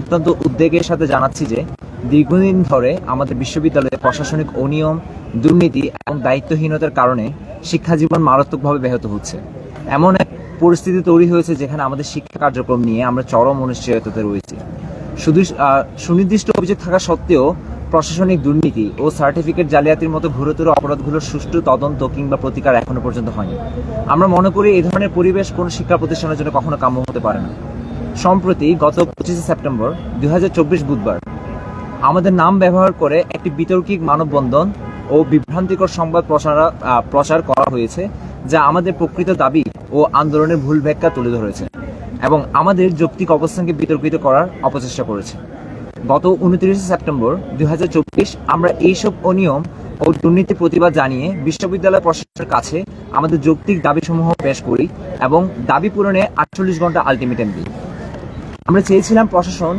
অত্যন্ত উদ্বেগের সাথে জানাচ্ছি যে দীর্ঘদিন ধরে আমাদের বিশ্ববিদ্যালয়ে প্রশাসনিক অনিয়ম, দুর্নীতি এবং দায়িত্বহীনতার কারণে শিক্ষা জীবন মারাত্মকভাবে ব্যাহত হচ্ছে। এমন এক পরিস্থিতি তৈরি হয়েছে যেখানে আমাদের শিক্ষা কার্যক্রম নিয়ে আমরা চরম অনিশ্চয়তাতে রয়েছি। শুধু সুনির্দিষ্ট অভিযোগ থাকা সত্ত্বেও প্রশাসনিক দুর্নীতি ও সার্টিফিকেট জালিয়াতির মতো ঘুরতর অপরাধগুলোর সুষ্ঠু তদন্ত কিংবা প্রতিকার এখনও পর্যন্ত হয়নি। আমরা মনে করি এই ধরনের পরিবেশ কোনো শিক্ষা প্রতিষ্ঠানের জন্য কখনো কাম্য হতে পারে না। সম্প্রতি গত পঁচিশে সেপ্টেম্বর দুই হাজার চব্বিশ বুধবার, আমাদের নাম ব্যবহার করে একটি বিতর্কিক মানববন্ধন ও বিভ্রান্তিকর সংবাদ প্রচার প্রচার করা হয়েছে, যা আমাদের প্রকৃত দাবি ও আন্দোলনের ভুল ব্যাখ্যা তুলে ধরেছে এবং আমাদের যৌক্তিক অবস্থানকে বিতর্কিত করার অপচেষ্টা করেছে। গত উনত্রিশে সেপ্টেম্বর দুই হাজার চব্বিশ আমরা এইসব অনিয়ম ও দুর্নীতি প্রতিবাদ জানিয়ে বিশ্ববিদ্যালয় প্রশাসনের কাছে আমাদের যৌক্তিক দাবিসমূহ পেশ করি এবং দাবি পূরণে আটচল্লিশ ঘণ্টা আলটিমেটাম দিই। আমরা চেয়েছিলাম প্রশাসন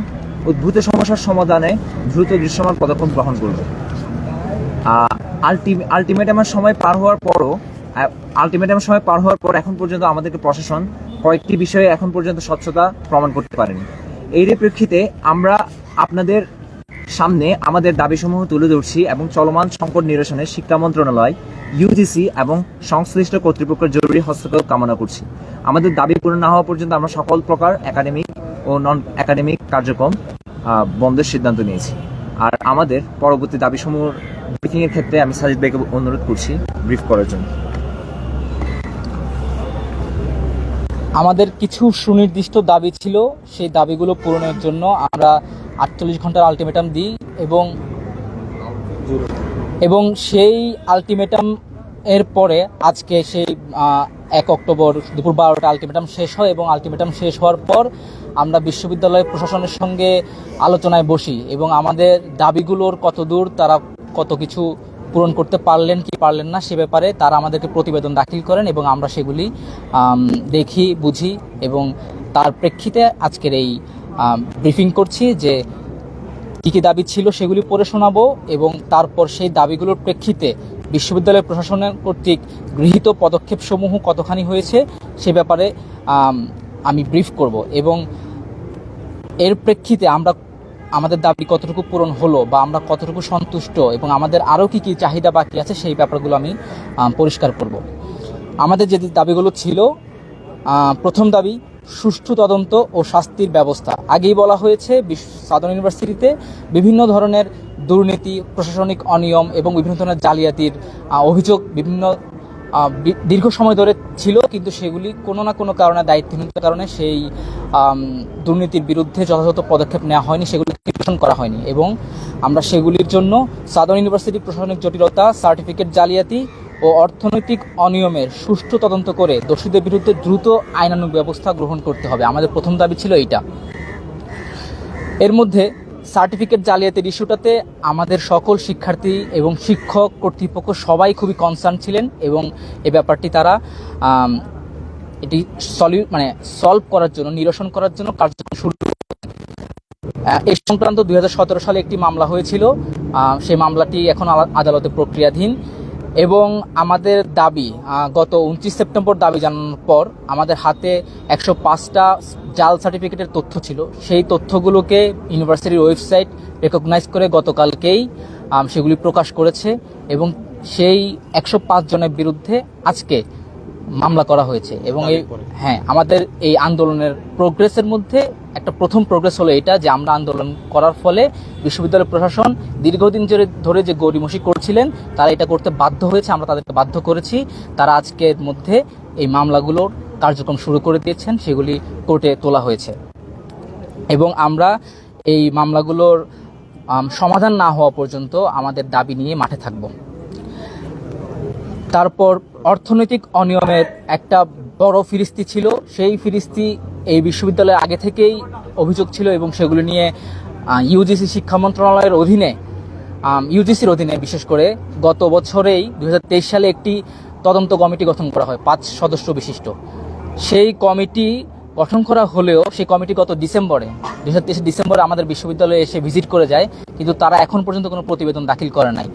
উদ্ভূত সমস্যার সমাধানে দ্রুত দৃশ্যমান পদক্ষেপ গ্রহণ করবে। আলটিমেটামের সময় পার হওয়ার পরও আলটিমেট আমার সময় পার হওয়ার পর এখন পর্যন্ত আমাদেরকে প্রশাসন কয়েকটি বিষয়ে এখন পর্যন্ত স্বচ্ছতা প্রমাণ করতে পারেনি। এই প্রেক্ষিতে আমরা আপনাদের সামনে আমাদের দাবিসমূহ তুলে ধরছি এবং চলমান সংকট নিরসনে শিক্ষা মন্ত্রণালয় ইউজিসি এবং সংশ্লিষ্ট কর্তৃপক্ষের জরুরি হস্তক্ষেপ কামনা করছি। আমাদের দাবি পূরণ না হওয়া পর্যন্ত আমরা সকল প্রকার একাডেমিক ও নন একাডেমিক কার্যক্রম বন্ধের সিদ্ধান্ত নিয়েছি। আর আমাদের পরবর্তী দাবিসমূহ ব্রিফিং এর ক্ষেত্রে আমি সাজিদ ভাইকে অনুরোধ করছি ব্রিফ করার জন্য। আমাদের কিছু সুনির্দিষ্ট দাবি ছিল, সেই দাবিগুলো পূরণের জন্য আমরা আটচল্লিশ ঘণ্টার আলটিমেটাম দিই এবং এবং সেই আলটিমেটাম এর পরে আজকে সেই এক অক্টোবর দুপুর বারোটা আলটিমেটাম শেষ হয় এবং আলটিমেটাম শেষ হওয়ার পর আমরা বিশ্ববিদ্যালয় প্রশাসনের সঙ্গে আলোচনায় বসি এবং আমাদের দাবিগুলোর কত দূর, তারা কত কিছু পূরণ করতে পারলেন কি পারলেন না সে ব্যাপারে তারা আমাদেরকে প্রতিবেদন দাখিল করেন এবং আমরা সেগুলি দেখি, বুঝি এবং তার প্রেক্ষিতে আজকের এই ব্রিফিং করছি যে কী কী দাবি ছিল সেগুলি পড়ে শোনাবো এবং তারপর সেই দাবিগুলোর প্রেক্ষিতে বিশ্ববিদ্যালয় প্রশাসনের কর্তৃক গৃহীত পদক্ষেপসমূহ কতখানি হয়েছে সে ব্যাপারে, আমি ব্রিফ করব এবং এর প্রেক্ষিতে আমরা আমাদের দাবি কতটুকু পূরণ হলো বা আমরা কতটুকু সন্তুষ্ট এবং আমাদের আরও কী কী চাহিদা বাকি আছে সেই ব্যাপারগুলো আমি পরিষ্কার করব। আমাদের যে দাবিগুলো ছিল প্রথম দাবি সুষ্ঠু তদন্ত ও শাস্তির ব্যবস্থা। আগেই বলা হয়েছে সাধারণ ইউনিভার্সিটিতে বিভিন্ন ধরনের দুর্নীতি, প্রশাসনিক অনিয়ম এবং বিভিন্ন ধরনের জালিয়াতির অভিযোগ বিভিন্ন দীর্ঘ সময় ধরে ছিল, কিন্তু সেগুলি কোনো না কোনো কারণে, দায়িত্বহীনতার কারণে সেই দুর্নীতির বিরুদ্ধে যথাযথ পদক্ষেপ নেওয়া হয়নি সেগুলি নিরসন করা হয়নি। এবং আমরা সেগুলির জন্য সাধারণ ইউনিভার্সিটি প্রশাসনিক জটিলতা, সার্টিফিকেট জালিয়াতি ও অর্থনৈতিক অনিয়মের সুষ্ঠু তদন্ত করে দোষীদের বিরুদ্ধে দ্রুত আইনানুগ ব্যবস্থা গ্রহণ করতে হবে। আমাদের প্রথম দাবি ছিল এইটা। এর মধ্যে সার্টিফিকেট জালিয়াতির ইস্যুটাতে আমাদের সকল শিক্ষার্থী এবং শিক্ষক কর্তৃপক্ষ সবাই খুবই কনসার্ন ছিলেন এবং এ ব্যাপারটি তারা এটি সলিউ মানে সলভ করার জন্য, নিরসন করার জন্য কার্যক্রম শুরু এই সংক্রান্ত দুই হাজার সতেরো সালে একটি মামলা হয়েছিল। সেই মামলাটি এখন আদালতে প্রক্রিয়াধীন। এবং আমাদের দাবি গত উনত্রিশ সেপ্টেম্বর দাবি জানানোর পর আমাদের হাতে একশো পাঁচটা জাল সার্টিফিকেটের তথ্য ছিল। সেই তথ্যগুলোকে ইউনিভার্সিটির ওয়েবসাইট রেকগনাইজ করে গতকালকেই সেগুলি প্রকাশ করেছে এবং সেই একশো পাঁচ জনের বিরুদ্ধে আজকে মামলা করা হয়েছে এবং এই হ্যাঁ আমাদের এই আন্দোলনের প্রোগ্রেসের মধ্যে একটা প্রথম প্রোগ্রেস হলো এটা যে আমরা আন্দোলন করার ফলে বিশ্ববিদ্যালয় প্রশাসন দীর্ঘদিন ধরে ধরে যে গড়িমসি করছিলেন তারা এটা করতে বাধ্য হয়েছে আমরা তাদেরকে বাধ্য করেছি। তারা আজকের মধ্যে এই মামলাগুলোর কার্যক্রম শুরু করে দিয়েছেন সেগুলি কোর্টে তোলা হয়েছে। এবং আমরা এই মামলাগুলোর সমাধান না হওয়া পর্যন্ত আমাদের দাবি নিয়ে মাঠে থাকব। তারপর অর্থনৈতিক অনিয়মের একটা বড় ফিরিস্তি ছিল। সেই ফিরিস্তি এই বিশ্ববিদ্যালয়ে আগে থেকেই অভিযোগ ছিল এবং সেগুলো নিয়ে ইউজিসি শিক্ষা মন্ত্রণালয়ের অধীনে ইউজিসির অধীনে বিশেষ করে গত বছরেই দু হাজার তেইশ সালে একটি তদন্ত কমিটি গঠন করা হয়, পাঁচ সদস্য বিশিষ্ট। সেই কমিটি গঠন করা হলেও, সেই কমিটি গত ডিসেম্বরে দু হাজার ডিসেম্বরে আমাদের বিশ্ববিদ্যালয়ে এসে ভিজিট করে যায়, কিন্তু তারা এখন পর্যন্ত কোনো প্রতিবেদন দাখিল করে নাই।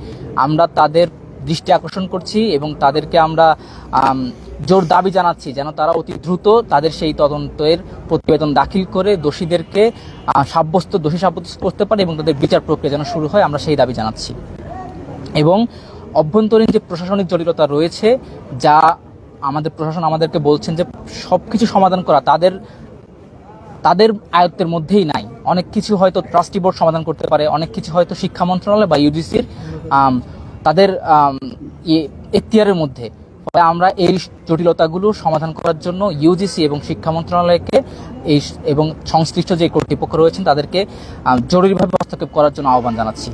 আমরা তাদের দৃষ্টি আকর্ষণ করছি এবং তাদেরকে আমরা জোর দাবি জানাচ্ছি যেন তারা অতি দ্রুত তাদের সেই তদন্তের প্রতিবেদন দাখিল করে দোষীদেরকে সাব্যস্ত, দোষী সাব্যস্ত করতে পারে এবং তাদের বিচার প্রক্রিয়া যেন শুরু হয়, আমরা সেই দাবি জানাচ্ছি। এবং অভ্যন্তরীণ যে প্রশাসনিক জটিলতা রয়েছে, যা আমাদের প্রশাসন আমাদেরকে বলছেন যে সব কিছু সমাধান করা তাদের তাদের আয়ত্তের মধ্যেই নাই। অনেক কিছু হয়তো ট্রাস্টি বোর্ড সমাধান করতে পারে, অনেক কিছু হয়তো শিক্ষা মন্ত্রণালয় বা ইউজিসির তাদের এখতিয়ারের মধ্যে। ফলে আমরা এই জটিলতাগুলো সমাধান করার জন্য ইউজিসি এবং শিক্ষা মন্ত্রণালয়কে এই এবং সংশ্লিষ্ট যে কর্তৃপক্ষ রয়েছেন, তাদেরকে জরুরিভাবে হস্তক্ষেপ করার জন্য আহ্বান জানাচ্ছি।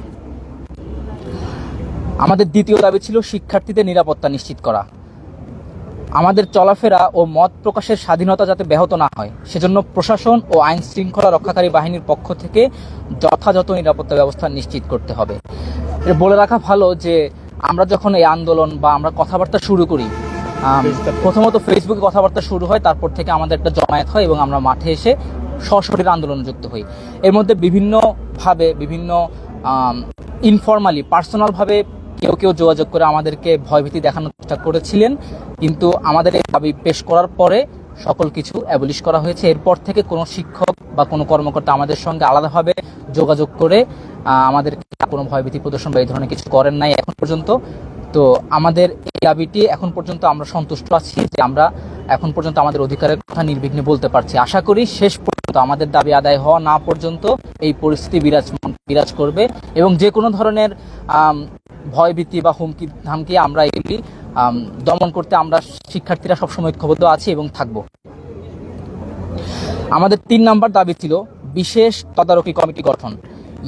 আমাদের দ্বিতীয় দাবি ছিল শিক্ষার্থীদের নিরাপত্তা নিশ্চিত করা। আমাদের চলাফেরা ও মত প্রকাশের স্বাধীনতা যাতে ব্যাহত না হয়, সেজন্য প্রশাসন ও আইন শৃঙ্খলা রক্ষাকারী বাহিনীর পক্ষ থেকে যথাযথ নিরাপত্তা ব্যবস্থা নিশ্চিত করতে হবে। এটা বলে রাখা ভালো যে আমরা যখন এই আন্দোলন বা আমরা কথাবার্তা শুরু করি প্রথমত ফেসবুকে কথাবার্তা শুরু হয় তারপর থেকে আমাদের একটা জমায়েত হয় এবং আমরা মাঠে এসে সশরীর আন্দোলনে যুক্ত হই। এর মধ্যে বিভিন্নভাবে বিভিন্ন ইনফর্মালি পার্সোনালভাবে কেউ কেউ যোগাযোগ করে আমাদেরকে ভয়ভীতি দেখানোর চেষ্টা করেছিলেন কিন্তু আমাদের এই দাবি পেশ করার পরে সকল কিছু অ্যাবলিশ করা হয়েছে। এরপর থেকে কোনো শিক্ষক বা কোনো কর্মকর্তা আমাদের সঙ্গে আলাদাভাবে যোগাযোগ করে আহ, আমাদেরকে কোনো ভয়ভীতি প্রদর্শন বা এই ধরনের কিছু করেন নাই এখন পর্যন্ত। তো আমাদের এই দাবিটি এখন পর্যন্ত আমরা সন্তুষ্ট আছি যে আমরা এখন পর্যন্ত আমাদের অধিকারের কথা নির্বিঘ্নে বলতে পারছি। আশা করি শেষ পর্যন্ত আমাদের দাবি আদায় হওয়া না পর্যন্ত এই পরিস্থিতি বিরাজ বিরাজ করবে এবং যে কোনো ধরনের ভয়ভীতি বা হুমকি ধামকি আমরা এগুলি দমন করতে আমরা শিক্ষার্থীরা সবসময় ঐক্যবদ্ধ আছি এবং থাকব। আমাদের তিন নাম্বার দাবি ছিল বিশেষ তদারকি কমিটি গঠন।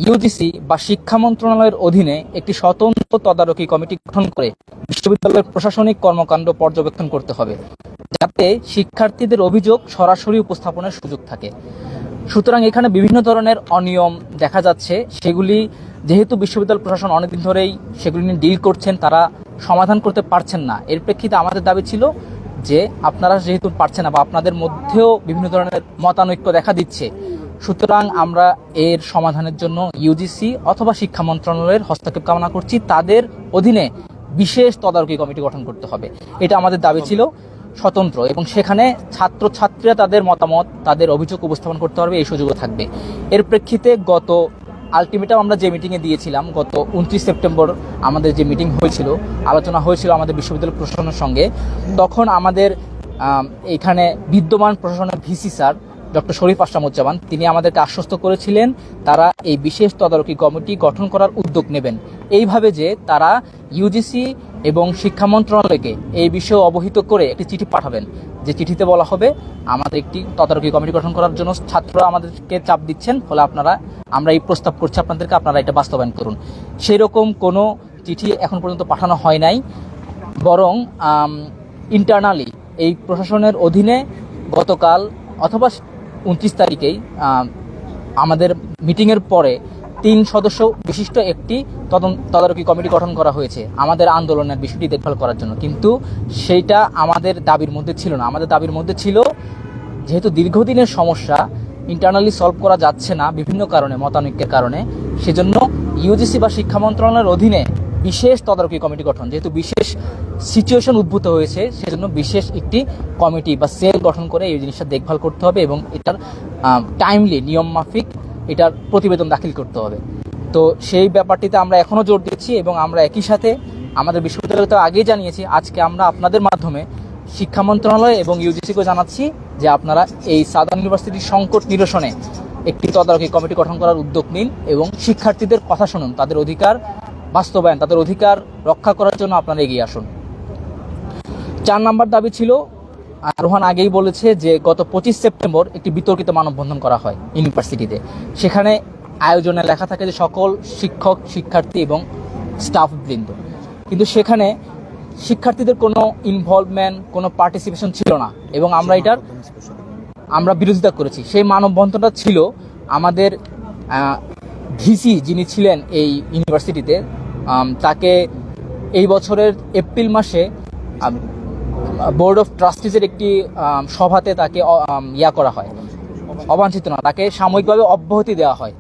ইউজিসি বা শিক্ষা মন্ত্রণালয়ের অধীনে একটি স্বতন্ত্র তদারকি কমিটি গঠন করে বিশ্ববিদ্যালয়ের প্রশাসনিক কর্মকাণ্ড পর্যবেক্ষণ করতে হবে, যাতে শিক্ষার্থীদের অভিযোগ সরাসরি উপস্থাপনের সুযোগ থাকে। সুতরাং এখানে বিভিন্ন ধরনের অনিয়ম দেখা যাচ্ছে, সেগুলি যেহেতু বিশ্ববিদ্যালয় প্রশাসন অনেকদিন ধরেই সেগুলি নিয়ে ডিল করছেন, তারা সমাধান করতে পারছেন না। এর প্রেক্ষিতে আমাদের দাবি ছিল যে আপনারা যেহেতু পারছেন না বা আপনাদের মধ্যেও বিভিন্ন ধরনের মতানৈক্য দেখা দিচ্ছে সুতরাং আমরা এর সমাধানের জন্য ইউজিসি অথবা শিক্ষা মন্ত্রণালয়ের হস্তক্ষেপ কামনা করছি। তাদের অধীনে বিশেষ তদারকি কমিটি গঠন করতে হবে। এটা আমাদের দাবি ছিল স্বতন্ত্র এবং সেখানে ছাত্র ছাত্রীরা তাদের মতামত, তাদের অভিযোগ উপস্থাপন করতে পারবে, এই সুযোগও থাকবে। এর প্রেক্ষিতে গত আলটিমেটাম আমরা যে মিটিংয়ে দিয়েছিলাম, গত উনত্রিশ সেপ্টেম্বর আমাদের যে মিটিং হয়েছিল, আলোচনা হয়েছিল আমাদের বিশ্ববিদ্যালয় প্রশাসনের সঙ্গে, তখন আমাদের এখানে বিদ্যমান প্রশাসনের VC sir doctor Sharif Ashramuzzaman তিনি আমাদেরকে আশ্বস্ত করেছিলেন তারা এই বিশেষ তদারকি কমিটি গঠন করার উদ্যোগ নেবেন। এইভাবে যে তারা ইউজিসি এবং শিক্ষা মন্ত্রণালয়কে এই বিষয়ে অবহিত করে একটি চিঠি পাঠাবেন। যে চিঠিতে বলা হবে, আমাদের একটি তদারকি কমিটি গঠন করার জন্য ছাত্ররা আমাদেরকে চাপ দিচ্ছেন, ফলে আপনারা, আমরা এই প্রস্তাব করছি আপনাদেরকে, আপনারা এটা বাস্তবায়ন করুন। সেই রকম কোনো চিঠি এখন পর্যন্ত পাঠানো হয় নাই, বরং ইন্টারনালি এই প্রশাসনের অধীনে গতকাল অথবা উনত্রিশ তারিখেই আমাদের মিটিংয়ের পরে তিন সদস্য বিশিষ্ট একটি তদারকি কমিটি গঠন করা হয়েছে আমাদের আন্দোলনের বিষয়টি দেখভাল করার জন্য। কিন্তু সেইটা আমাদের দাবির মধ্যে ছিল না। আমাদের দাবির মধ্যে ছিল, যেহেতু দীর্ঘদিনের সমস্যা ইন্টারনালি সলভ করা যাচ্ছে না বিভিন্ন কারণে, মতানৈক্যের কারণে, সেজন্য ইউজিসি বা শিক্ষা মন্ত্রণালয়ের অধীনে বিশেষ তদারকি কমিটি গঠন। যেহেতু বিশেষ সিচুয়েশন উদ্ভূত হয়েছে, সেজন্য বিশেষ একটি কমিটি বা সেল গঠন করে এই জিনিসটা দেখভাল করতে হবে এবং এটার টাইমলি নিয়ম মাফিক এটার প্রতিবেদন দাখিল করতে হবে। তো সেই ব্যাপারটিতে আমরা এখনও জোর দিচ্ছি এবং আমরা একই সাথে আমাদের বিশ্ববিদ্যালয় তো আগেই জানিয়েছি, আজকে আমরা আপনাদের মাধ্যমে শিক্ষা মন্ত্রণালয় এবং ইউজিসিকে জানাচ্ছি যে আপনারা এই সাদার্ন ইউনিভার্সিটির সংকট নিরসনে একটি তদারকি কমিটি গঠন করার উদ্যোগ নিন এবং শিক্ষার্থীদের কথা শুনুন, তাদের অধিকার বাস্তবায়ন, তাদের অধিকার রক্ষা করার জন্য আপনারা এগিয়ে আসুন। চার নাম্বার দাবি ছিল রোহান আগেই বলেছে যে গত পঁচিশ সেপ্টেম্বর একটি বিতর্কিত মানববন্ধন করা হয় ইউনিভার্সিটিতে। সেখানে আয়োজনে লেখা থাকে যে সকল শিক্ষক শিক্ষার্থী এবং স্টাফ বৃন্দ। কিন্তু সেখানে শিক্ষার্থীদের কোনো ইনভলভমেন্ট কোনো পার্টিসিপেশন ছিল না এবং আমরা এটার আমরা বিরোধিতা করেছি। সেই মানববন্ধনটা ছিল আমাদের ভিসি যিনি ছিলেন এই ইউনিভার্সিটিতে তাকে এই বছরের এপ্রিল মাসে বোর্ড অফ ট্রাস্টিজের একটি সভাতে তাকে ইয়া করা হয়। অবাঞ্ছিত না তাকে সাময়িকভাবে অব্যাহতি দেওয়া হয়।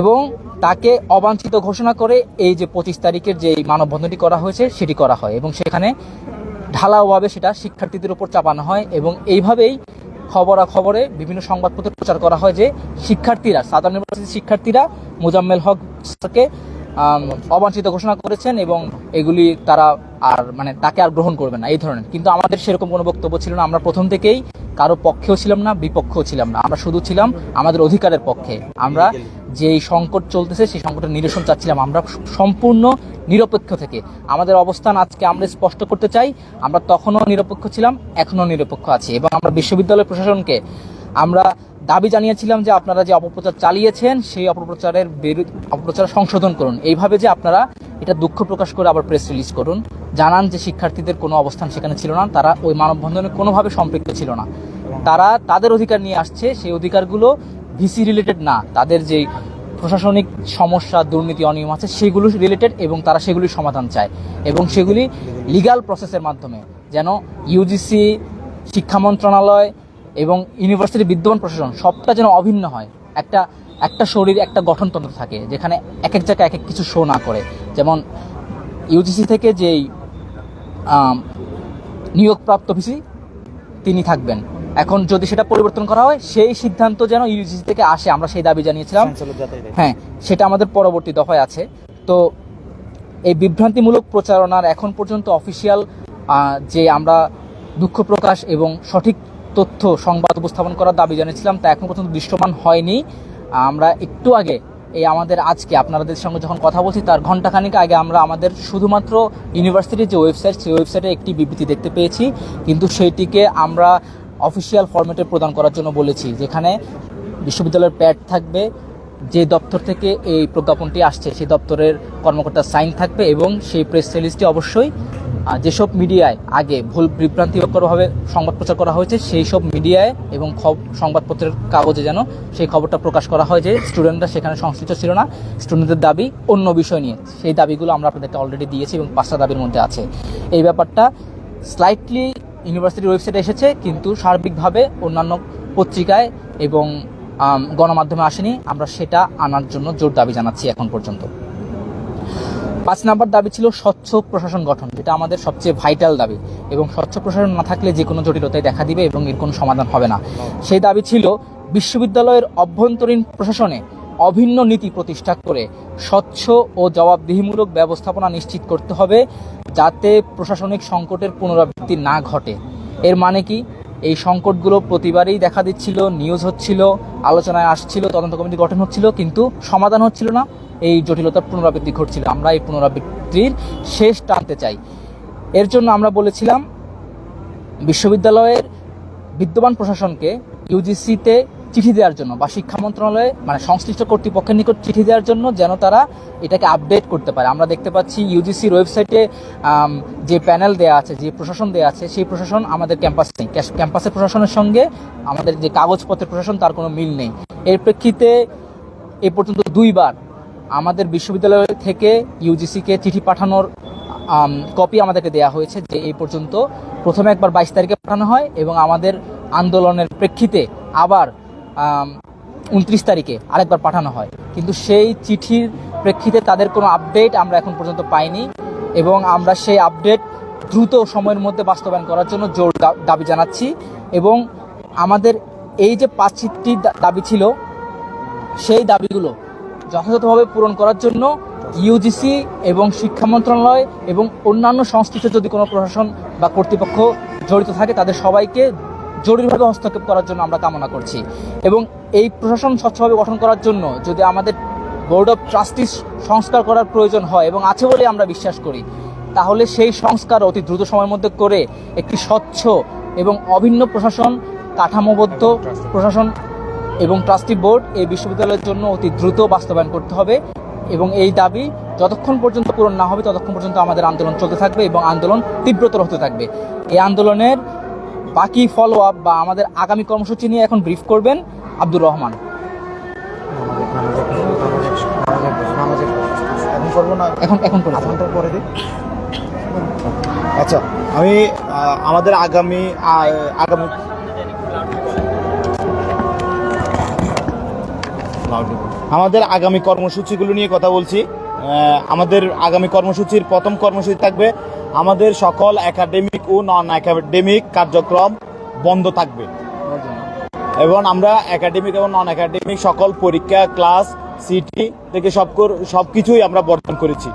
এবং তাকে অবাঞ্ছিত ঘোষণা করে এই যে পঁচিশ তারিখের যে মানববন্ধনটি করা হয়েছে, সেটি করা হয়। এবং সেখানে ঢালাওভাবে সেটা শিক্ষার্থীদের উপর চাপানো হয় এবং এইভাবেই খবরাখবরে বিভিন্ন সংবাদপত্রে প্রচার করা হয় যে শিক্ষার্থীরা, সাধারণ ইউনিভার্সিটির শিক্ষার্থীরা মোজাম্মেল হক অবাঞ্ছিত ঘোষণা করেছেন এবং এগুলি তারা আর মানে তাকে আর গ্রহণ করবে না, এই ধরনের। কিন্তু আমাদের সেরকম কোনো বক্তব্য ছিল না। আমরা প্রথম থেকেই কারও পক্ষেও ছিলাম না, বিপক্ষেও ছিলাম না। আমরা শুধু ছিলাম আমাদের অধিকারের পক্ষে। আমরা যে সংকট চলতেছে, সেই সংকটের নিরসন চাচ্ছিলাম। আমরা সম্পূর্ণ নিরপেক্ষ থেকে। আমাদের অবস্থান আজকে আমরা স্পষ্ট করতে চাই, আমরা তখনও নিরপেক্ষ ছিলাম, এখনও নিরপেক্ষ আছি। এবং আমরা বিশ্ববিদ্যালয় প্রশাসনকে আমরা দাবি জানিয়েছিলাম যে আপনারা যে অপপ্রচার চালিয়েছেন, সেই অপপ্রচারের বিরুদ্ধে অপপ্রচার সংশোধন করুন। এইভাবে যে আপনারা এটা দুঃখ প্রকাশ করে আবার প্রেস রিলিজ করুন। জানান যে শিক্ষার্থীদের কোনো অবস্থান সেখানে ছিল না, তারা ওই মানববন্ধনে কোনোভাবে সম্পৃক্ত ছিল না। তারা তাদের অধিকার নিয়ে আসছে, সেই অধিকারগুলো ভিসি রিলেটেড না। তাদের যে প্রশাসনিক সমস্যা, দুর্নীতি, অনিয়ম আছে, সেগুলো রিলেটেড এবং তারা সেগুলির সমাধান চায়। এবং সেগুলি লিগ্যাল প্রসেসের মাধ্যমে। যেন ইউজিসি শিক্ষা মন্ত্রণালয় এবং ইউনিভার্সিটির বিদ্যমান প্রশাসন সবটা যেন অভিন্ন হয়। একটা একটা শরীর একটা গঠনতন্ত্র থাকে যেখানে এক এক জায়গায় এক এক কিছু শো না করে। যেমন ইউজিসি থেকে যেই নিয়োগপ্রাপ্ত ভিসি তিনি থাকবেন। এখন যদি সেটা পরিবর্তন করা হয় সেই সিদ্ধান্ত যেন ইউজিসি থেকে আসে আমরা সেই দাবি জানিয়েছিলাম। হ্যাঁ সেটা আমাদের পরবর্তী দফায় আছে। তো এই বিভ্রান্তিমূলক প্রচারণার এখন পর্যন্ত অফিসিয়াল যে আমরা দুঃখ প্রকাশ এবং সঠিক তথ্য সংবাদ উপস্থাপন করার দাবি জানিয়েছিলাম, তা এখন পর্যন্ত দৃশ্যমান হয়নি। আমরা একটু আগে এই আমাদের আজকে আপনাদের সঙ্গে যখন কথা বলছি, তার ঘন্টাখানিক আগে আমরা আমাদের শুধুমাত্র ইউনিভার্সিটির যে ওয়েবসাইট, সেই ওয়েবসাইটে একটি বিবৃতি দেখতে পেয়েছি। কিন্তু সেইটিকে আমরা অফিসিয়াল ফরম্যাটে প্রদান করার জন্য বলেছি, যেখানে বিশ্ববিদ্যালয়ের প্যাড থাকবে, যে দপ্তর থেকে এই প্রজ্ঞাপনটি আসছে, সেই দপ্তরের কর্মকর্তার সাইন থাকবে এবং সেই প্রেস রিলিজটি অবশ্যই যেসব মিডিয়ায় আগে ভুল বিভ্রান্তিকরভাবে সংবাদ প্রচার করা হয়েছে, সেই সব মিডিয়ায় এবং সংবাদপত্রের কাগজে যেন সেই খবরটা প্রকাশ করা হয় যে স্টুডেন্টরা সেখানে সংশ্লিষ্ট ছিল না। স্টুডেন্টদের দাবি অন্য বিষয় নিয়ে। সেই দাবিগুলো আমরা আপনাদেরকে অলরেডি দিয়েছি এবং পাঁচটা দাবির মধ্যে আছে। এই ব্যাপারটা স্লাইটলি ইউনিভার্সিটির ওয়েবসাইটে এসেছে, কিন্তু সার্বিকভাবে অন্যান্য পত্রিকায় এবং গণমাধ্যমে আসেনি। আমরা সেটা আনার জন্য জোর দাবি জানাচ্ছি এখন পর্যন্ত। পাঁচ নাম্বার দাবি ছিল স্বচ্ছ প্রশাসন গঠন, যেটা আমাদের সবচেয়ে ভাইটাল দাবি। এবং স্বচ্ছ প্রশাসন না থাকলে যে কোনো জটিলতায় দেখা দিবে এবং এর কোনো সমাধান হবে না। সেই দাবি ছিল বিশ্ববিদ্যালয়ের অভ্যন্তরীণ প্রশাসনে অভিন্ন নীতি প্রতিষ্ঠা করে স্বচ্ছ ও জবাবদিহিমূলক ব্যবস্থাপনা নিশ্চিত করতে হবে যাতে প্রশাসনিক সংকটের পুনরাবৃত্তি না ঘটে। এর মানে কি? এই সংকটগুলো প্রতিবারই দেখা দিচ্ছিল নিউজ হচ্ছিল, আলোচনায় আসছিল, তদন্ত কমিটি গঠন হচ্ছিল, কিন্তু সমাধান হচ্ছিল না। এই জটিলতার পুনরাবৃত্তি ঘটছিল। আমরা এই পুনরাবৃত্তির শেষ টানতে চাই। এর জন্য আমরা বলেছিলাম, বিশ্ববিদ্যালয়ের বিদ্যমান প্রশাসনকে ইউজিসিতে চিঠি দেওয়ার জন্য বা শিক্ষা মন্ত্রণালয়ে মানে সংশ্লিষ্ট কর্তৃপক্ষের নিকট চিঠি দেওয়ার জন্য যেন তারা এটাকে আপডেট করতে পারে। আমরা দেখতে পাচ্ছি ইউজিসির ওয়েবসাইটে যে প্যানেল দেওয়া আছে, যে প্রশাসন দেওয়া আছে, সেই প্রশাসন আমাদের ক্যাম্পাস নেই। ক্যাম্পাসের প্রশাসনের সঙ্গে আমাদের যে কাগজপত্রের প্রশাসন, তার কোনো মিল নেই। এর প্রেক্ষিতে এ পর্যন্ত দুইবার আমাদের বিশ্ববিদ্যালয় থেকে ইউজিসিকে চিঠি পাঠানোর কপি আমাদেরকে দেওয়া হয়েছে যে এই পর্যন্ত প্রথমে একবার বাইশ তারিখে পাঠানো হয় এবং আমাদের আন্দোলনের প্রেক্ষিতে আবার উনত্রিশ তারিখে আরেকবার পাঠানো হয়। কিন্তু সেই চিঠির প্রেক্ষিতে তাদের কোনো আপডেট আমরা এখন পর্যন্ত পাইনি এবং আমরা সেই আপডেট দ্রুত সময়ের মধ্যে বাস্তবায়ন করার জন্য জোর দাবি জানাচ্ছি এবং আমাদের এই যে পাঁচটি দাবি ছিল, সেই দাবিগুলো যথাযথভাবে পূরণ করার জন্য ইউজিসি এবং শিক্ষা মন্ত্রণালয় এবং অন্যান্য সংশ্লিষ্ট যদি কোনো প্রশাসন বা কর্তৃপক্ষ জড়িত থাকে তাদের সবাইকে জরুরিভাবে হস্তক্ষেপ করার জন্য আমরা কামনা করছি। এবং এই প্রশাসন স্বচ্ছভাবে গঠন করার জন্য যদি আমাদের বোর্ড অফ ট্রাস্টিস সংস্কার করার প্রয়োজন হয় এবং আছে বলে আমরা বিশ্বাস করি তাহলে সেই সংস্কার অতি দ্রুত সময়ের মধ্যে করে একটি স্বচ্ছ এবং অভিন্ন প্রশাসন কাঠামোবদ্ধ প্রশাসন এবং ট্রাস্টি বোর্ড এই বিশ্ববিদ্যালয়ের জন্য অতি দ্রুত বাস্তবায়ন করতে হবে এবং এই দাবি যতক্ষণ পর্যন্ত পূরণ না হবে, ততক্ষণ পর্যন্ত আমাদের আন্দোলন চলতে থাকবে এবং আন্দোলন তীব্রতর হতে থাকবে। এই আন্দোলনের বাকি ফলো আপ বা আমাদের আগামী কর্মসূচি নিয়ে এখন ব্রিফ করবেন আব্দুর রহমান। এখন এখন করে আচ্ছা আমি আমাদের আগামী আগামী আমাদের আগামী কর্মসূচিগুলো নিয়ে কথা বলছি। আমাদের আগামী কর্মসূচির প্রথম কর্মসূচি থাকবে। আমাদের সকল একাডেমিক ও নন একাডেমিক কার্যক্রম বন্ধ থাকবে। এবং আমরা একাডেমিক এবং নন একাডেমিক সকল পরীক্ষা, ক্লাস সিটি থেকে সব কর- সবকিছুই আমরা বর্জন করেছি।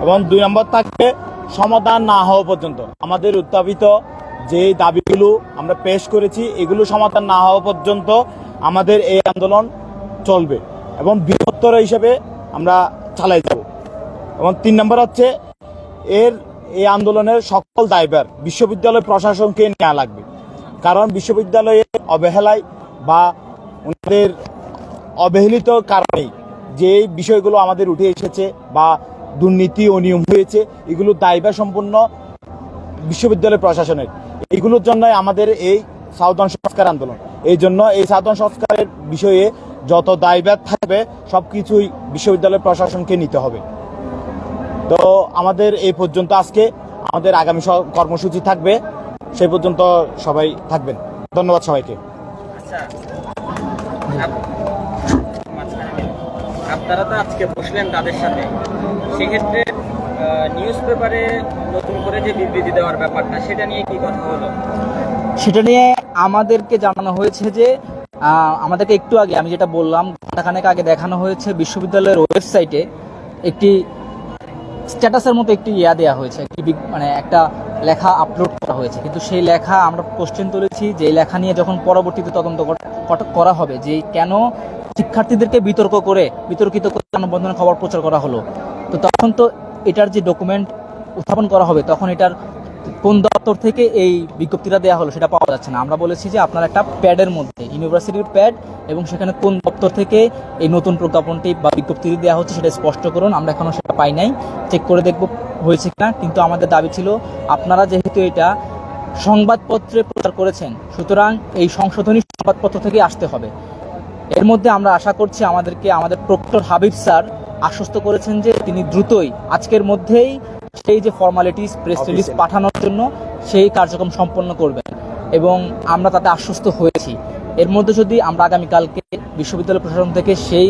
এবং দুই নম্বর থাকবে সমাধান না হওয়া পর্যন্ত। আমাদের উত্থাপিত যে দাবিগুলো আমরা পেশ করেছি, এগুলো সমাধান না হওয়া পর্যন্ত আমাদের এই আন্দোলন চলবে এবং বৃহত্তর হিসেবে আমরা চালাই যাব। এবং তিন নম্বর হচ্ছে এর এই আন্দোলনের সকল দায়ভার বিশ্ববিদ্যালয় প্রশাসনকে নেওয়া লাগবে। কারণ বিশ্ববিদ্যালয়ে অবহেলায় বা ওনাদের অবহেলিত কারণেই যে বিষয়গুলো আমাদের উঠে এসেছে বা দুর্নীতি অনিয়ম হয়েছে, এগুলো দায়ভার সম্পূর্ণ বিশ্ববিদ্যালয় প্রশাসনের। এইগুলোর জন্য আমাদের এই সাউদার্ন সংস্কার আন্দোলন। এই জন্য এই সাউদার্ন সংস্কারের বিষয়ে যত দায়ভার থাকবে সব কিছুই বিশ্ববিদ্যালয় প্রশাসনকে নিতে হবে। তো আমাদের এই পর্যন্ত আজকে। আমাদের আগামী কর্মসূচি থাকবে। সেই পর্যন্ত সবাই থাকবেন। ধন্যবাদ সবাইকে। আচ্ছা। আপনারা তো আজকে বসলেন তাদের সাথে। সেক্ষেত্রে নিউজ পেপারে নতুন করে যে বিবৃতি দেওয়ার ব্যাপারটা সেটা নিয়ে কি কথা হলো? সেটা নিয়ে আমাদেরকে জানানো হয়েছে যে আমাদেরকে একটু আগে আমি যেটা বললাম ঘন্টাখানেক আগে দেখানো হয়েছে বিশ্ববিদ্যালয়ের ওয়েবসাইটে একটি স্ট্যাটাসের মতো একটি ইয়া দেওয়া হয়েছে, একটি মানে একটা লেখা আপলোড করা হয়েছে। কিন্তু সেই লেখা আমরা কোশ্চেন তুলেছি যে লেখা নিয়ে যখন পরবর্তীতে তদন্ত কর- হবে, যে কেন শিক্ষার্থীদেরকে বিতর্ক করে, বিতর্কিত করে মানববন্ধনের খবর প্রচার করা হলো। তো তখন তো এটার যে ডকুমেন্ট উত্থাপন করা হবে, তখন এটার কোন দপ্তর থেকে এই বিজ্ঞপ্তিটা দেওয়া হলো সেটা পাওয়া যাচ্ছে না। আমরা বলেছি যে আপনার একটা প্যাডের মধ্যে, ইউনিভার্সিটির প্যাড এবং সেখানে কোন দপ্তর থেকে এই নতুন প্রজ্ঞাপনটি বা বিজ্ঞপ্তিটি দেওয়া হচ্ছে সেটা স্পষ্ট করুন। আমরা এখনও সেটা পাই নাই। চেক করে দেখব হয়েছে কিনা। কিন্তু আমাদের দাবি ছিল, আপনারা যেহেতু এটা সংবাদপত্রে প্রচার করেছেন, সুতরাং এই সংশোধনী সংবাদপত্র থেকে আসতে হবে। এর মধ্যে আমরা আশা করছি আমাদেরকে, আমাদের প্রক্টর হাবিব স্যার আশ্বস্ত করেছেন যে তিনি দ্রুতই আজকের মধ্যেই সেই যে ফর্মালিটিস প্রেস রিলিজ পাঠানোর জন্য সেই কার্যক্রম সম্পন্ন করবেন। এবং আমরা তাতে আশ্বস্ত হয়েছি। এর মধ্যে যদি আমরা আগামীকালকে বিশ্ববিদ্যালয় প্রশাসন থেকে সেই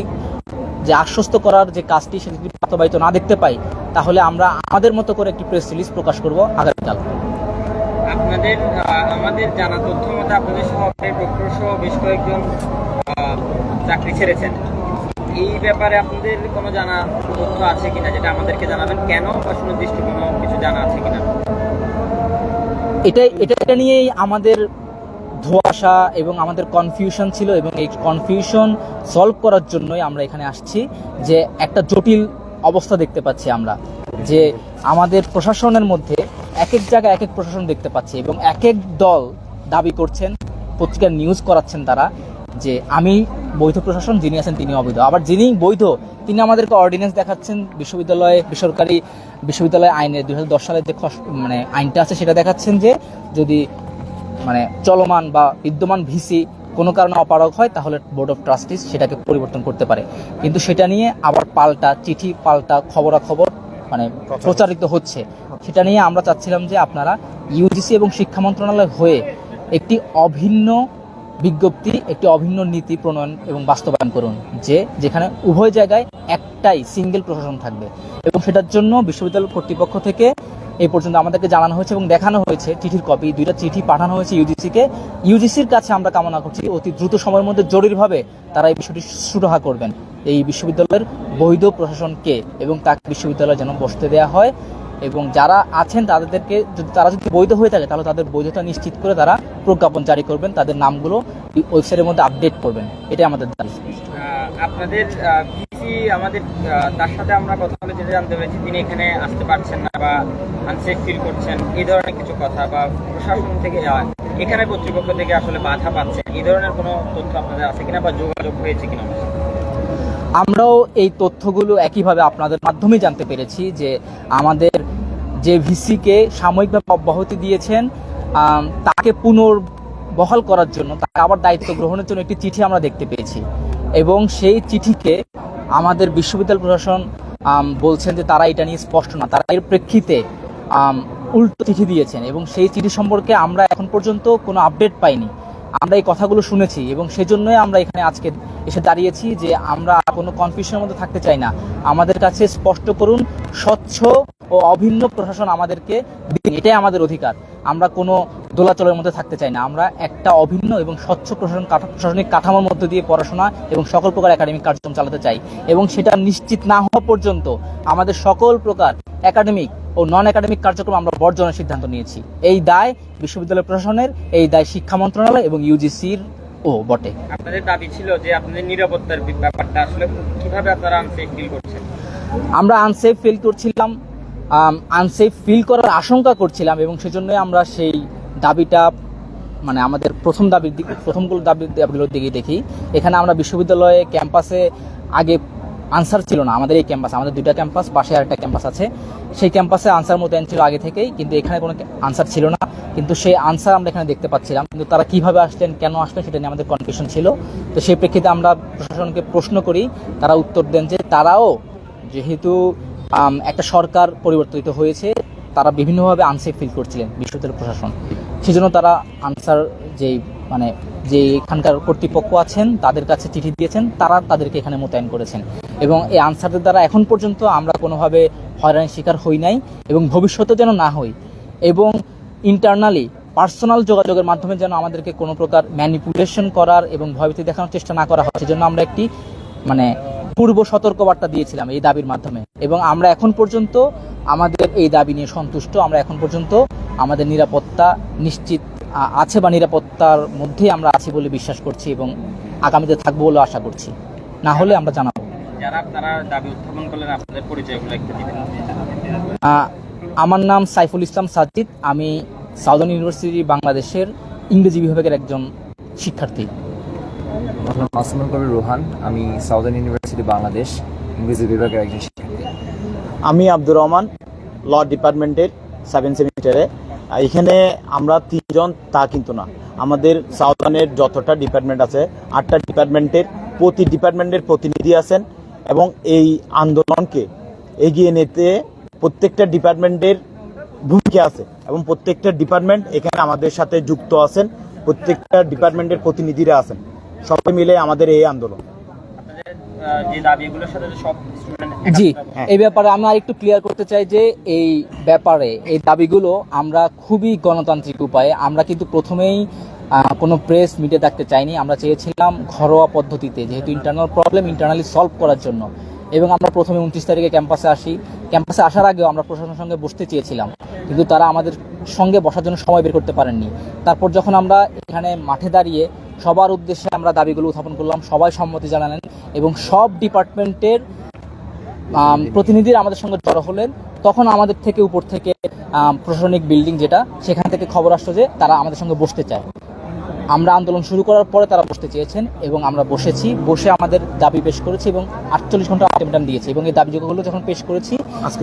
যে আশ্বস্ত করার যে কাজটি সেটি যদি বাস্তবায়িত না দেখতে পাই তাহলে আমরা আমাদের মতো করে একটি প্রেস রিলিজ প্রকাশ করব আগামীকাল। আপনাদের আমাদের জানা তথ্য মতে আপনাদের সহ বেশ কয়েকজন চাকরি ছেড়েছেন। এই ব্যাপারে আপনাদের কোনো জানা তথ্য আছে কিনা, যেটা আমাদেরকে জানাবেন কেন বা সুনির্দিষ্ট কোনো কিছু জানা আছে কিনা? এটা এটা নিয়েই আমাদের ধোয়াশা এবং আমাদের কনফিউশন ছিল এবং এই কনফিউশন সলভ করার জন্যই আমরা এখানে আসছি যে একটা জটিল অবস্থা দেখতে পাচ্ছি আমরা, যে আমাদের প্রশাসনের মধ্যে এক এক জায়গায় এক এক প্রশাসন দেখতে পাচ্ছি এবং এক এক দল দাবি করছেন, পত্রিকার নিউজ করাচ্ছেন তারা যে আমি বৈধ প্রশাসন যিনি আছেন তিনি অবৈধ। আবার যিনি বৈধ তিনি আমাদেরকে অর্ডিন্যান্স দেখাচ্ছেন বিশ্ববিদ্যালয়ে বেসরকারি বিশ্ববিদ্যালয় আইনের দুই সালের যে মানে আইনটা আছে সেটা দেখাচ্ছেন যে যদি মানে চলমান বা বিদ্যমান ভিসি কোনো কারণে অপারগ হয় তাহলে বোর্ড অফ ট্রাস্টিস সেটাকে পরিবর্তন করতে পারে। কিন্তু সেটা নিয়ে আবার পাল্টা চিঠি পাল্টা খবরাখবর মানে প্রচারিত। হচ্ছে। সেটা নিয়ে আমরা চাচ্ছিলাম যে আপনারা ইউজিসি এবং শিক্ষা মন্ত্রণালয় হয়ে একটি অভিন্ন বিজ্ঞপ্তি একটি অভিন্ন নীতি প্রণয়ন এবং বাস্তবায়ন করুন, যে যেখানে উভয় জায়গায় একটাই সিঙ্গেল প্রশাসন থাকবে। এবং সেটার জন্য বিশ্ববিদ্যালয় কর্তৃপক্ষ থেকে এই পর্যন্ত আমাদেরকে জানানো হয়েছে এবং দেখানো হয়েছে, চিঠির কপি, দুইটা চিঠি পাঠানো হয়েছে ইউজিসিকে। ইউজিসির কাছে আমরা কামনা করছি অতি দ্রুত সময়ের মধ্যে জরুরিভাবে তারা এই বিষয়টি সুরাহা করবেন। এই বিশ্ববিদ্যালয়ের বৈধ প্রশাসনকে এবং তাকে বিশ্ববিদ্যালয়ে যেন বসতে দেওয়া হয়। এবং যারা আছেন তাদেরকে যদি তারা যদি বৈধ হয়ে থাকে, তাহলে তাদের বৈধতা নিশ্চিত করে তারা প্রজ্ঞাপন জারি করবেন, তাদের নামগুলো ওয়েবসাইটের মধ্যে আপডেট করবেন। এটাই আমাদের দাবি। আপনাদের আমাদের তার সাথে আমরা কথা বলে যেটা জানতে পেরেছি, তিনি এখানে আসতে পারছেন না বা আনসেফ ফিল করছেন। এই ধরনের কিছু কথা বা প্রশাসন থেকে এখানে কর্তৃপক্ষ থেকে আসলে বাধা পাচ্ছেন এই ধরনের কোনো তথ্য আপনাদের আছে কিনা বা যোগাযোগ হয়েছে কিনা? আমরাও এই তথ্যগুলো একইভাবে আপনাদের মাধ্যমে জানতে পেরেছি যে আমাদের যে ভিসিকে সাময়িকভাবে অব্যাহতি দিয়েছেন তাকে পুনর্বহাল করার জন্য, তাকে আবার দায়িত্ব গ্রহণের জন্য একটি চিঠি আমরা দেখতে পেয়েছি। এবং সেই চিঠিকে আমাদের বিশ্ববিদ্যালয় প্রশাসন বলছেন যে তারা এটা নিয়ে স্পষ্ট না, তারা এর প্রেক্ষিতে উল্টো চিঠি দিয়েছেন। এবং সেই চিঠি সম্পর্কে আমরা এখন পর্যন্ত কোনো আপডেট পাইনি। আমরা এই কথাগুলো শুনেছি এবং সেজন্যই আমরা এখানে আজকে এসে দাঁড়িয়েছি যে আমরা কোনো কনফিউশনের মধ্যে থাকতে চাই না। আমাদের কাছে স্পষ্ট করুন, স্বচ্ছ ও অভিন্ন প্রশাসন আমাদেরকে দিন এটাই আমাদের অধিকার। আমরা কোনো দোলাচলের মধ্যে থাকতে চাই না। আমরা একটা অভিন্ন এবং স্বচ্ছ প্রশাসন প্রশাসনিক কাঠামোর মধ্য দিয়ে পড়াশোনা এবং সকল প্রকার একাডেমিক কার্যক্রম চালাতে চাই এবং সেটা নিশ্চিত না হওয়া পর্যন্ত আমাদের সকল প্রকার একাডেমিক ও নন একাডেমিক কার্যক্রম আমরা বর্জনের সিদ্ধান্ত নিয়েছি এই দায় বিশ্ববিদ্যালয় প্রশাসনের এই দায় শিক্ষা মন্ত্রণালয় এবং ইউজিসির ও বটে আপনাদের দাবি ছিল যে আপনাদের নিরাপত্তার ব্যাপারটা আসলে কীভাবে আপনারা আনসেফ ফিল করছেন আমরা আনসেফ ফিল করছিলাম আনসেফ ফিল করার আশঙ্কা করছিলাম এবং সেজন্যই আমরা সেই দাবিটা মানে আমাদের প্রথম দাবির দিকে প্রথমগুলো দাবি দাবিগুলোর দিকে দেখি এখানে আমরা বিশ্ববিদ্যালয়ে ক্যাম্পাসে আগে আনসার ছিল না। আমাদের এই ক্যাম্পাস আমাদের দুইটা ক্যাম্পাস পাশে আরেকটা ক্যাম্পাস আছে। সেই ক্যাম্পাসে আনসার মোতায়েন ছিল আগে থেকেই, কিন্তু এখানে কোনো আনসার ছিল না। কিন্তু সেই আনসার আমরা এখানে দেখতে পাচ্ছিলাম, কিন্তু তারা কীভাবে আসলেন, কেন আসলেন সেটা নিয়ে আমাদের কনফিউশন ছিল। তো সেই প্রেক্ষিতে আমরা প্রশাসনকে প্রশ্ন করি, তারা উত্তর দেন যে তারাও যেহেতু একটা সরকার পরিবর্তিত হয়েছে, তারা বিভিন্নভাবে আনসেফ ফিল করছিলেন বিশ্ববিদ্যালয় প্রশাসন। সেজন্য তারা আনসার যেই মানে যে এখানকার কর্তৃপক্ষ আছেন, তাদের কাছে চিঠি দিয়েছেন, তারা তাদেরকে এখানে মোতায়েন করেছেন। এবং এই আনসারদের দ্বারা এখন পর্যন্ত আমরা কোনোভাবে হয়রানির শিকার হই নাই এবং ভবিষ্যতে যেন না হই এবং ইন্টারনালি পার্সোনাল যোগাযোগের মাধ্যমে যেন আমাদেরকে কোনো প্রকার ম্যানিপুলেশন করার এবং ভয়ভীতি দেখানোর চেষ্টা না করা হয়, সেজন্য আমরা একটি মানে পূর্ব সতর্কবার্তা দিয়েছিলাম এই দাবির মাধ্যমে। এবং আমরা এখন পর্যন্ত আমাদের এই দাবি নিয়ে সন্তুষ্ট, আমরা এখন পর্যন্ত আমাদের নিরাপত্তা নিশ্চিত আছে বা নিরাপত্তার মধ্যেই আমরা আছি বলে বিশ্বাস করছি এবং আগামীতে থাকব বলে আশা করছি। না হলে আমরা জানাব। যারা আপনারা দাবি উত্থাপন করলেন আপনাদের পরিচয়গুলো একটু দিবেন। আমার নাম সাইফুল ইসলাম সাজিদ। আমি সাউদার্ন ইউনিভার্সিটি বাংলাদেশের ইংরেজি বিভাগের একজন শিক্ষার্থী। আমার নাম মাসুমুল কবির রোহান। আমি সাউদার্ন ইউনিভার্সিটি বাংলাদেশ ইংরেজি বিভাগের একজন শিক্ষার্থী। আমি আব্দুর রহমান ল ডিপার্টমেন্টের সেভেন সেমিস্টারে এখানে আমরা তিনজন তা কিন্তু না। আমাদের সাউদার্নের যতটা ডিপার্টমেন্ট আছে, আটটা ডিপার্টমেন্টের প্রতি ডিপার্টমেন্টের প্রতিনিধি আছেন এবং এই আন্দোলনকে এগিয়ে নিতে প্রত্যেকটা ডিপার্টমেন্টের ভূমিকা আছে এবং প্রত্যেকটা ডিপার্টমেন্ট এখানে আমাদের সাথে যুক্ত আছেন, প্রত্যেকটা ডিপার্টমেন্টের প্রতিনিধিরা আছেন। সবাই মিলে আমাদের এই আন্দোলন। যে দাবিগুলোর সাথে সব জি। এই ব্যাপারে আমি আরেকটু ক্লিয়ার করতে চাই যে এই ব্যাপারে এই দাবিগুলো আমরা খুবই গণতান্ত্রিক উপায়ে আমরা কিন্তু প্রথমেই কোনো প্রেস মিটে থাকতে চাইনি আমরা চেয়েছিলাম ঘরোয়া পদ্ধতিতে যেহেতু ইন্টারনাল প্রবলেম ইন্টারনালি সলভ করার জন্য। এবং আমরা প্রথমে উনত্রিশ তারিখে ক্যাম্পাসে আসি। ক্যাম্পাসে আসার আগেও আমরা প্রশাসনের সঙ্গে বসতে চেয়েছিলাম। কিন্তু তারা আমাদের সঙ্গে বসার জন্য সময় বের করতে পারেননি। তারপর যখন আমরা এখানে মাঠে দাঁড়িয়ে সবার উদ্দেশ্যে আমরা দাবিগুলো উত্থাপন করলাম। সবাই সম্মতি জানালেন এবং সব ডিপার্টমেন্টের প্রতিনিধিরা আমাদের সঙ্গে জড়ো হলেন। তখন আমাদের থেকে উপর থেকে প্রশাসনিক বিল্ডিং যেটা, সেখান থেকে খবর আসলো যে তারা আমাদের সঙ্গে বসতে চায়। আমরা আন্দোলন শুরু করার পরে তারা বসতে চেয়েছেন এবং আমরা বসেছি। বসে আমাদের দাবি পেশ করেছি এবং আটচল্লিশ ঘণ্টা আলটিমেটাম দিয়েছি এবং এই দাবিগুলো যখন পেশ করেছি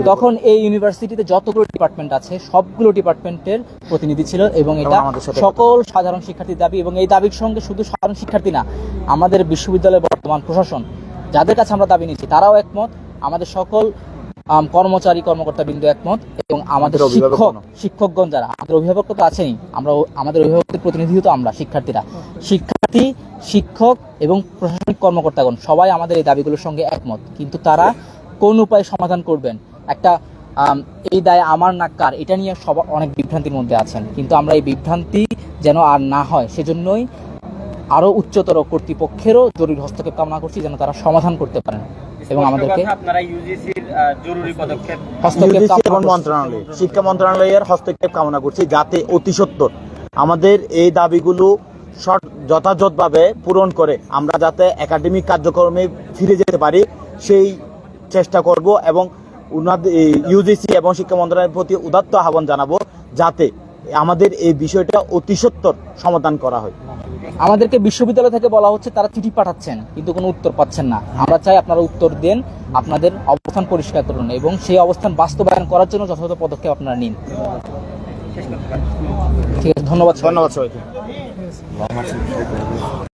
তখন এই ইউনিভার্সিটিতে যতগুলো ডিপার্টমেন্ট আছে সবগুলো ডিপার্টমেন্টের প্রতিনিধি ছিল এবং এটা সকল সাধারণ শিক্ষার্থীর দাবি এবং এই দাবির সঙ্গে শুধু সাধারণ শিক্ষার্থী না আমাদের বিশ্ববিদ্যালয়ের বর্তমান প্রশাসন যাদের কাছে আমরা দাবি নিচ্ছি তারাও একমত। আমাদের সকল কর্মচারী কর্মকর্তা বিন্দু একমত এবং আমাদের শিক্ষক শিক্ষকগণ যারা। আমাদের অভিভাবক তো আছেই আমরা আমাদের অভিভাবকদের প্রতিনিধি তো আমরা শিক্ষার্থীরা। শিক্ষার্থী শিক্ষক এবং প্রশাসনিক কর্মকর্তাগণ সবাই আমাদের এই দাবিগুলোর সঙ্গে একমত। কিন্তু তারা কোন উপায়ে সমাধান করবেন? একটা এই দায় আমার না কার? এটা নিয়ে সবাই অনেক বিভ্রান্তির মধ্যে আছেন। কিন্তু আমরা এই বিভ্রান্তি যেন আর না হয় সেজন্যই আরও উচ্চতর কর্তৃপক্ষেরও জরুরি হস্তক্ষেপ কামনা করছি যেন তারা সমাধান করতে পারেন। এবং আমাদেরকে আপনারা ইউজিসির জরুরি পদক্ষেপ হস্তক্ষেপ এবং মন্ত্রণালয় শিক্ষা মন্ত্রণালয়ের হস্তক্ষেপ কামনা করছি যাতে অতি সত্বর আমাদের এই দাবিগুলো যথাযথভাবে পূরণ করে আমরা যাতে একাডেমিক কার্যক্রমে ফিরে যেতে পারি সেই চেষ্টা করব এবং উনাদের ইউজিসি এবং শিক্ষা মন্ত্রণালয়ের প্রতি উদাত্ত আহ্বান জানাব যাতে আমাদের এই বিষয়টা অতি সত্তর সমাধান করা হয়। আমাদেরকে বিশ্ববিদ্যালয় থেকে বলা হচ্ছে তারা চিঠি পাঠাচ্ছেন কিন্তু কোনো উত্তর পাচ্ছেন না। আমরা চাই আপনারা উত্তর দেন আপনাদের অবস্থান পরিষ্কার করুন এবং সেই অবস্থান বাস্তবায়ন করার জন্য যথাযথ পদক্ষেপ আপনারা নিন। ঠিক আছে ধন্যবাদ ধন্যবাদ সবাইকে।